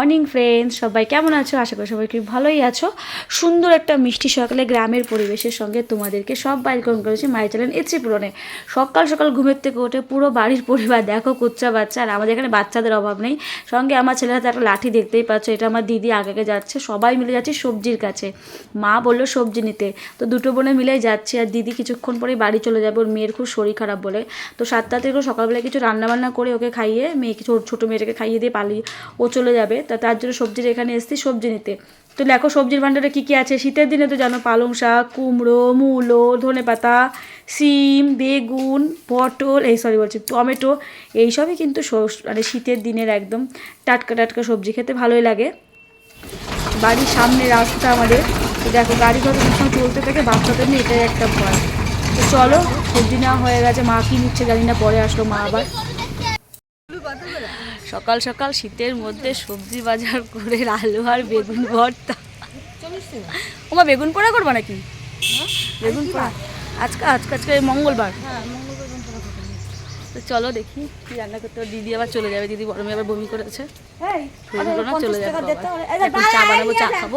Morning friends, সবাই কেমন আছো? আশা করি সবাই খুব ভালোই আছো। সুন্দর একটা মিষ্টি সকালে গ্রামের পরিবেশের সঙ্গে তোমাদেরকে সব বাইকরণ করেছি মায়ের চ্যানেল ইচ্ছে পূরণে সকাল সকাল ঘুমের থেকে উঠে পুরো বাড়ির পরিবার দেখো, কুচ্চা বাচ্চা, আর আমাদের এখানে বাচ্চাদের অভাব নেই। সঙ্গে আমার ছেলের হাতে একটা লাঠি দেখতেই পাচ্ছ, এটা আমার দিদি আগে আগে যাচ্ছে, সবাই মিলে যাচ্ছে সবজির কাছে। মা বলল সবজি নিতে, তো দুটো বোনে মিলেই যাচ্ছি, আর দিদি কিছুক্ষণ পরেই বাড়ি চলে যাবে, ওর মেয়ের খুব শরীর খারাপ বলে। তো সাতটা থেকে সকালবেলা কিছু রান্নাবান্না করে ওকে খাইয়ে, মেয়ে ছোট ছোটো মেয়েটাকে খাইয়ে দিয়ে পালিয়ে ও চলে যাবে। তা তার জন্য সবজির এখানে এসেছি, সবজি নিতে। তো দেখো সবজির ভাণ্ডারে কী কী আছে? শীতের দিনে তো জানো, পালং শাক, কুমড়ো, মূলো, ধনে পাতা, সিম, বেগুন, পটল, এই সরি বলছি, টমেটো, এইসবই কিন্তু মানে শীতের দিনের একদম টাটকা টাটকা সবজি খেতে ভালোই লাগে। বাড়ির সামনে রাস্তা আমাদের। তো দেখো, গাড়ি ঘর সময় চলতে থাকে, বাচ্চাদের নিয়ে এটাই একটা ভয়। তো চলো, সবজি নেওয়া হয়ে গেছে, মা কি নিচ্ছে জানি না, পরে আসলো মা আবার। সকাল সকাল শীতের মধ্যে সবজি বাজার করে আলু আর বেগুন ভর্তা। ওমা বেগুন পোড়া করব নাকি? বেগুন পোড়া। আজকে আজকে আজকে মঙ্গলবার। তো চলো দেখি কি রান্না করতে দিদি আবার চলে যাবে দিদি বড় মেয়ে আবার বমি করেছে। চলে যাবে চা বানাবো চা খাব।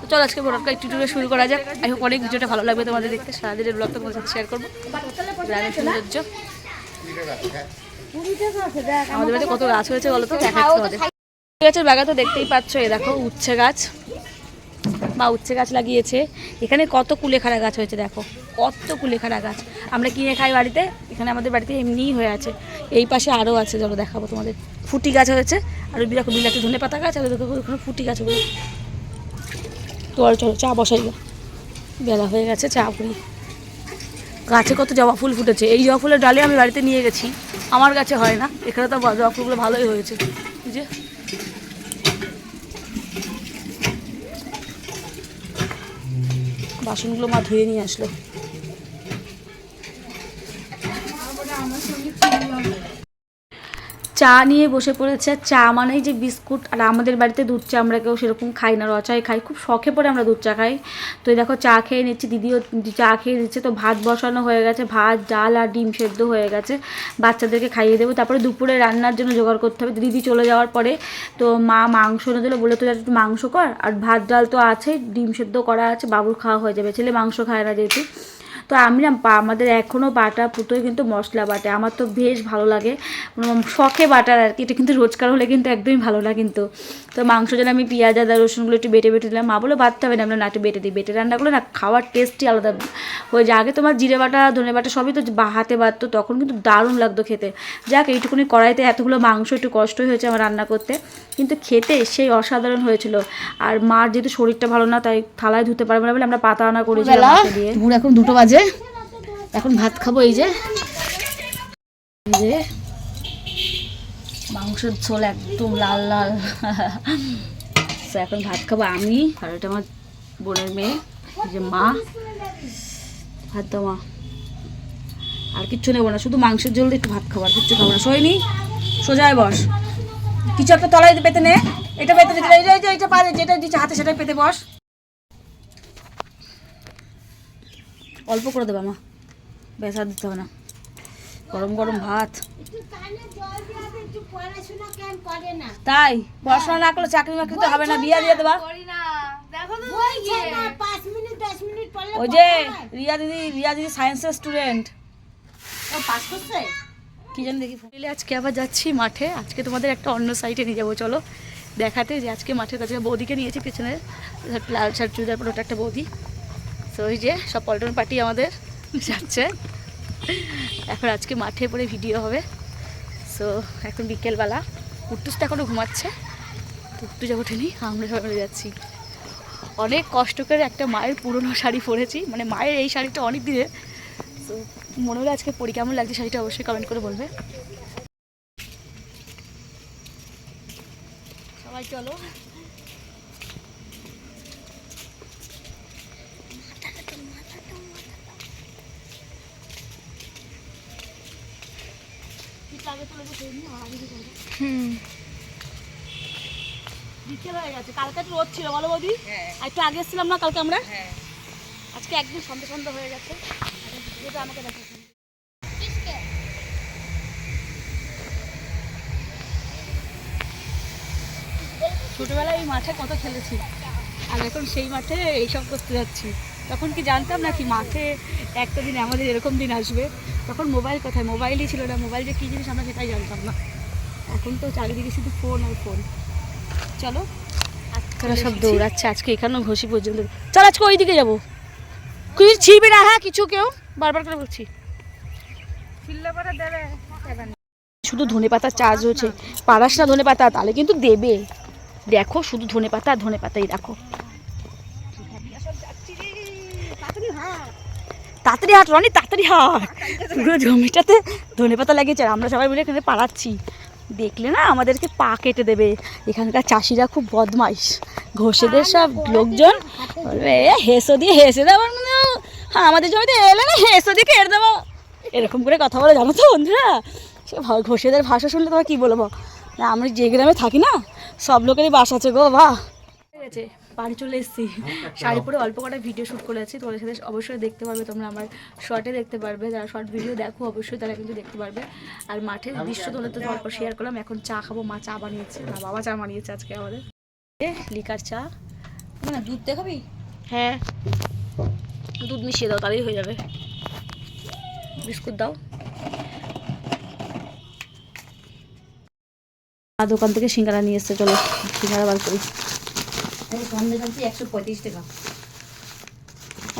তো চলো আজকে ব্লগটা একটু করে শুরু করা যাক। আই হোপ অনেক ভিডিওটা ভালো লাগবে তোমাদের দেখতে। সারাদিনের ব্লগটা তোমাদের সাথে শেয়ার করব। গ্রামের সৌন্দর্য। আমাদের বাড়িতে কত গাছ হয়েছে বলো তো? গাছের বাগা তো দেখতেই পাচ্ছ এ দেখো উচ্ছে গাছ। মা উচ্ছে গাছ লাগিয়েছে। এখানে কত কুলেখাড়া গাছ হয়েছে দেখো কত কুলেখাড়া গাছ। আমরা কিনে খাই বাড়িতে এখানে আমাদের বাড়িতে এমনিই হয়ে আছে। এই পাশে আরও আছে চলো দেখাবো তোমাদের। ফুটি গাছ হয়েছে আর ওই দেখো বিলাতি ধনে পাতা গাছ আর দেখো ওখানে ফুটি গাছ ওগুলো চলো চলো চা বসাই বেলা হয়ে গেছে চা করি। গাছে কত জবা ফুল ফুটেছে এই জবা ফুলের ডালে আমি বাড়িতে নিয়ে গেছি। আমার কাছে হয় না। এখানে তো জবা ফুলগুলো ভালোই হয়েছে। যে। বাসনগুলো মা ধুয়ে নিয়ে আসলো। চা নিয়ে বসে পড়েছে। চা মানেই যে বিস্কুট, আর আমাদের বাড়িতে দুধ চা আমরা কেউ সেরকম খাই না, রচাই খাই। খুব শখে পড়ে আমরা দুধ চা খাই। তো দেখো, চা খেয়ে নিচ্ছি। দিদিও চা খেয়ে দিচ্ছে তো ভাত বসানো হয়ে গেছে। ভাত, ডাল আর ডিম সেদ্ধ হয়ে গেছে। বাচ্চাদেরকে খাইয়ে দেবো। তারপরে দুপুরে রান্নার জন্য জোগাড় করতে হবে। দিদি চলে যাওয়ার পরে তো মা মাংস এনে দিল। বলে তো একটু মাংস কর। আর ভাত, ডাল তো আছে ডিম সেদ্ধ করা আছে। বাবুর খাওয়া হয়ে যাবে। ছেলে মাংস খায় না যেহেতু। তো আমি না পা- আমাদের এখনও বাটা পুতোই কিন্তু মশলা বাটে। আমার তো বেশ ভালো লাগে। শখে বাটার আর কি। এটা কিন্তু রোজকার হলে কিন্তু একদমই ভালো না কিন্তু। তো মাংস যেন আমি পেঁয়াজ আদা রসুনগুলো একটু বেটে বেটে দিলাম মা বলে বাটতে হবে না আমরা নাটে বেটে দিই। বেটে রান্নাগুলো না খাওয়ার টেস্টই আলাদা। হয়ে যায় আগে তোমার জিরে বাটা ধনে বাটা সবই তো বা- হাতে বাটতো। তখন কিন্তু দারুণ লাগতো খেতে। যাক এইটুকুনি কড়াইতে এতগুলো মাংস একটু কষ্ট হয়েছে আমার রান্না করতে। কিন্তু খেতে সেই অসাধারণ হয়েছিল। আর মার যেহেতু শরীরটা ভালো না তাই থালায় ধুতে পারবে না বলে আমরা পাতা আনা করেছিলাম দিয়ে। এখন দুটো বাজে। এখন ভাত খাব, এই যে। মাংসের ঝোল একদম লাল লাল। এখন ভাত খাব আমি আর এটা আমার বোনের মেয়ে যে মা। ভাত দাও মা। আর কিচ্ছু নেব না, শুধু মাংসের ঝোল একটু ভাত খাব, আর কিচ্ছু খাব না। সইনি সোজায় বস। কিছু একটা তলায় পেতে নে। এটা পেতে যে এটা পারে যেটা দিচ্ছে হাতে, সেটাই পেতে বস। অল্প করে দেবে মা। বেশ আর দিতে হবে না। গরম গরম ভাত। তাই পড়াশোনা না করলে চাকরি বাকরি তো হবে না বিয়া দিয়ে দেবা। ওই যে রিয়া দিদি রিয়া দিদি সায়েন্সের স্টুডেন্ট কি জানি দেখি আজকে আবার যাচ্ছি মাঠে। আজকে তোমাদের একটা অন্য সাইডে নিয়ে যাব চলো। দেখাতে যে আজকে মাঠের কাছে বৌদিকে নিয়েছি পেছনে। লাল শার্ট চুড়িদার পরে ওটা একটা বৌদি। তো ওই যে সব পল্টন পার্টি আমাদের যাচ্ছে। এখন আজকে মাঠে পরে ভিডিও হবে। সো এখন বিকেলবেলা। কুট্টুস তো এখনও ঘুমাচ্ছে। কুট্টু যা ওঠেনি আমরা সবাই যাচ্ছি। অনেক কষ্ট করে একটা মায়ের পুরনো শাড়ি পরেছি। মানে মায়ের এই শাড়িটা অনেক দিনের। তো মনে হলো আজকে পরি, কেমন লাগছে শাড়িটা অবশ্যই কমেন্ট করে বলবে। সবাই চলো। হুম। বিকেল হয়ে গেছে। কালকে একটু রোদ ছিল বলো বৌদি? আর একটু আগে এসেছিলাম না কালকে আমরা? আজকে একদিন সন্ধ্যে সন্ধ্যে হয়ে গেছে। যেটা আমাকে ছোটোবেলায় এই মাঠে কত খেলেছি। আর এখন সেই মাঠে এইসব করতে যাচ্ছি। তখন কি জানতাম না কি মাঠে একটা দিন আমাদের এরকম দিন আসবে? তখন মোবাইল কোথায়? মোবাইলই ছিল না। মোবাইল যে কী জিনিস আমরা সেটাই জানতাম না। এখন তো চারিদিকে শুধু ফোন আর ফোন চলো তোরা সব দৌড়াচ্ছে আজকে এখানেও ঘষি পর্যন্ত। চল আজকে ওই দিকে যাব। কিছু ছিড়বে না হ্যাঁ কিছু কেউ? বারবার করে বলছি। শুধু ধনে পাতা চার্জ হচ্ছে। পারাস না ধনে পাতা তাহলে কিন্তু দেবে। দেখো শুধু ধনে পাতা ধনে পাতাই দেখো তাড়াতাড়ি হাট রনি তাড়াতাড়ি হাট। পুরো জমিটাতে ধনে পাতা লাগিয়েছে। আর আমরা সবাই মিলে এখানে পাড়াচ্ছি দেখলে না আমাদেরকে পা কেটে দেবে। এখানকার চাষিরা খুব বদমাইশ। ঘষেদের সব লোকজন। বলবে "এ, হেসো দিয়ে হেসে দেবো মানে হ্যাঁ আমাদের জমিতে এলে না হেসো দিয়ে কেটে দেবো। এরকম করে কথা বলে জানো তো বন্ধুরা? সে ঘষেদের ভাষা শুনলে তোমার কী বলব? না আমরা যে গ্রামে থাকি না সব লোকেরই বাস আছে গো বাহ। ঠিক আছে বাড়ি চলে এসেছি। শাড়ি পরে অল্প কটা ভিডিও শ্যুট করেছি তোমাদের সাথে অবশ্যই দেখতে পারবে তোমরা আমার শর্টে দেখতে পারবে। যারা শর্ট ভিডিও দেখো অবশ্যই তারা কিন্তু দেখতে পারবে। আর মাঠের দৃশ্য তোমাদের তো অল্প শেয়ার করলাম। এখন চা খাব মা চা বানিয়েছে না বাবা চা বানিয়েছে আজকে আমাদের। এ লিকার চা। না দুধ দেখাবি হ্যাঁ। দুধ মিশিয়ে দাও তাহলেই হয়ে যাবে। বিস্কুট দাও। দোকান থেকে সিঙ্গারা নিয়ে এসছে চলো সিঙ্গারা বার করি। এই সন্দেশ আনছি একশো পঁয়ত্রিশ টাকা।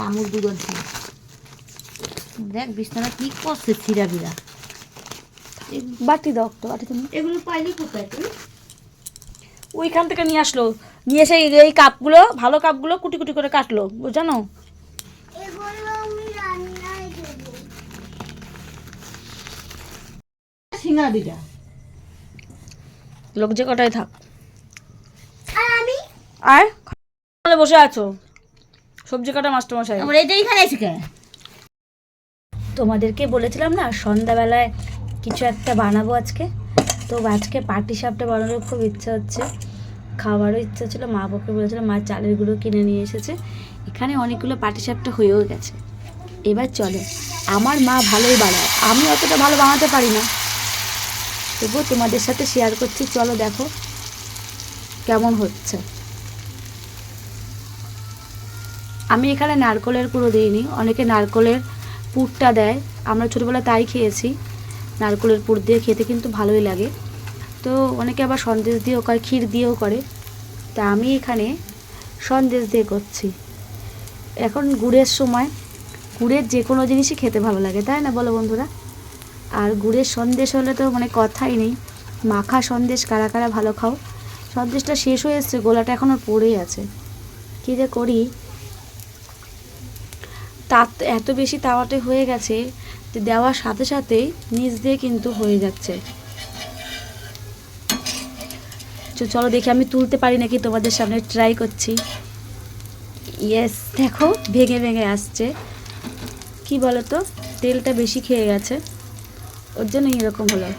আমুল দুধ আনছি দেখ বিছানা কি করছে বিড়া বাটি দাও তো বাটি তুমি। এগুলো পাইলি কোথায় তুই? ওইখান থেকে নিয়ে আসলো। নিয়ে এসে এই কাপগুলো ভালো কাপগুলো কুটি কুটি করে কাটলো জানো? সিঙ্গারা লোক যে কটাই থাক। আর? বসে আছো। সবজি কাটা মাস্টার মশাই আমরা এটাই খাইছি কে? তোমাদেরকে বলেছিলাম না সন্ধ্যাবেলায় কিছু একটা বানাবো আজকে। তো আজকে পাটি সাপটা বানানোর খুব ইচ্ছা হচ্ছে। খাওয়ারও ইচ্ছা ছিল মা বাবাকে বলেছিলাম মা চালের গুঁড়ো কিনে নিয়ে এসেছে। এখানে অনেকগুলো পাটি সাপটা হয়েও গেছে। এবার চলো আমার মা ভালোই বানায়। আমি অতটা ভালো বানাতে পারি না। তবুও তোমাদের সাথে শেয়ার করছি। চলো দেখো কেমন হচ্ছে। আমি এখানে নারকলের পুরো দিইনি। অনেকে নারকলের পুরটা দেয়। আমরা ছোটোবেলায় তাই খেয়েছি। নারকলের পুর দিয়ে খেতে কিন্তু ভালোই লাগে। তো অনেকে আবার সন্দেশ দিয়েও করে, ক্ষীর দিয়েও করে। তা আমি এখানে সন্দেশ দিয়ে করছি। এখন গুড়ের সময়, গুড়ের যে কোনো জিনিসই খেতে ভালো লাগে, তাই না বলো বন্ধুরা? আর গুড়ের সন্দেশ হলে তো মানে কথাই নেই। মাখা সন্দেশ কারা কারা ভালো খাও? সন্দেশটা শেষ হয়ে এসছে, গোলাটা এখনও পড়েই আছে। কী যে করি? তাত এত বেশি তাওয়াতে হয়ে গেছে যে দেওয়ার সাথে সাথেই নিচ দিয়ে কিন্তু হয়ে যাচ্ছে। তো চলো দেখি আমি তুলতে পারি নাকি তোমাদের সামনে ট্রাই করছি। ইয়েস দেখো, ভেঙে ভেঙে আসছে। কি বলো তো তেলটা বেশি খেয়ে গেছে। ওর জন্য এরকম হলো।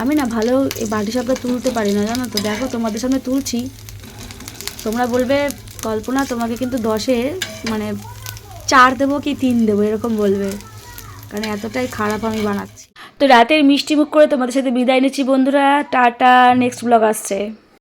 আমি না ভালো এই বাটি সবটা তুলতে পারি না, জানো তো? দেখো, তোমাদের সামনে তুলছি। তোমরা বলবে কল্পনা তোমাকে কিন্তু দশে মানে চার দেবো কি তিন দেবো, এরকম বলবে। কারণ এতটাই খারাপ আমি বানাচ্ছি। তো রাতের মিষ্টি মুখ করে তোমাদের সাথে বিদায় নিচ্ছি বন্ধুরা। টাটা নেক্সট ব্লগ আসছে।